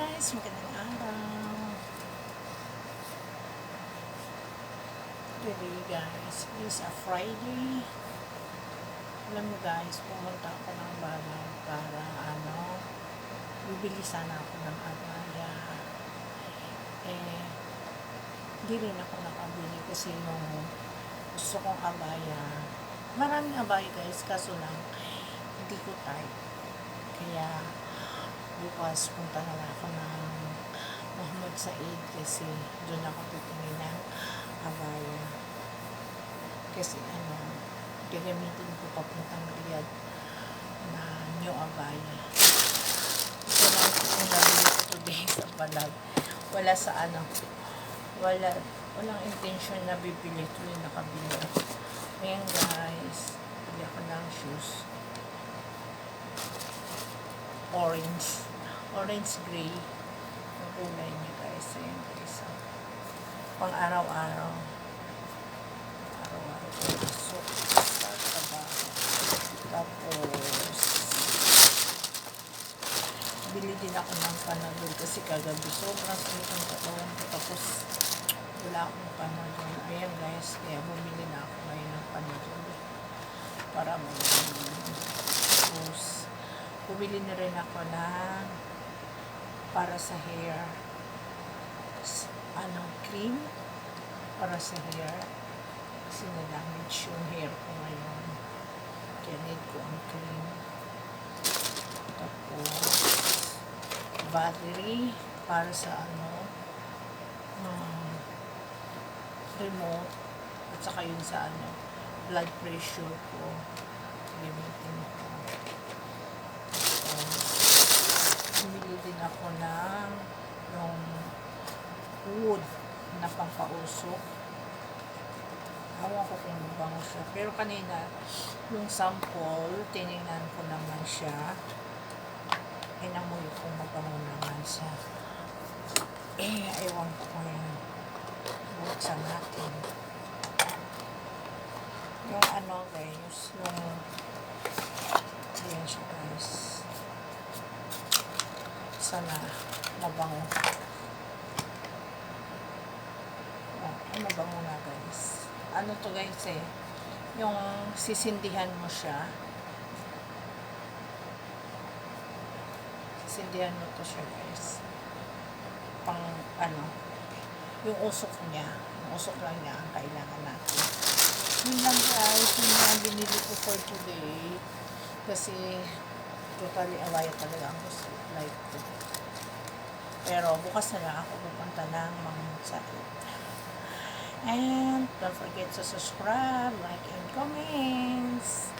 guys, magandang araw. Today guys is a Friday. Alam mo guys, pumunta ako ng bahay para ano, bibili sana ako ng abaya. Eh, hindi rin ako nakabili kasi yung gusto kong abaya. Maraming abaya guys, kaso lang, hindi ko type. Kaya, bukas punta na lang ako ng Mahmoud Said kasi doon ako titingin ng abaya. Kasi ano, gagamitin ko papuntang Riyadh na new abaya. Ito lang yung nabili ko today sa balag. Wala sa ano, wala, walang intention na bibili. Ito yung nakabili. Ayan guys, bili ako ng shoes orange. Orange gray. Ang kulay niya guys. Ayan guys. ah. Pang araw-araw. Araw-araw. So. Tapos, bili din ako ng panadol kasi kagabi sobrang sakit ang katawan ko. Tapos, wala akong panadol. Ayan guys, kaya bumili na ako ngayon ng panadol. Para may Tapos, bumili na rin ako ng para sa hair. Ano, cream? Para sa hair. Kasi na-damage yung hair ko ngayon. Kaya need ko ang cream. Tapos battery para sa ano um, remote. At saka yun sa ano blood pressure ko. Gamitin ko bumili din ako ng yung wood na pampausok. Awan ko kung bango siya. Pero kanina, yung sample, tinignan ko naman siya. Inamoy ko mabango naman siya. Eh, ewan ko kung yan. Buksan natin. Yung ano guys, yung Ayan siya guys sana mabango. Mabango na guys. Ano to guys eh, yung sisindihan mo siya. Sisindihan mo to siya guys. Pang ano, yung usok niya. Yung usok lang niya ang kailangan natin. Yun lang guys, yun lang binili ko for today. Kasi totally away talaga ang gusto like ko. Pero bukas na lang ako pupunta ng mga sakit. And don't forget to subscribe, like, and comments.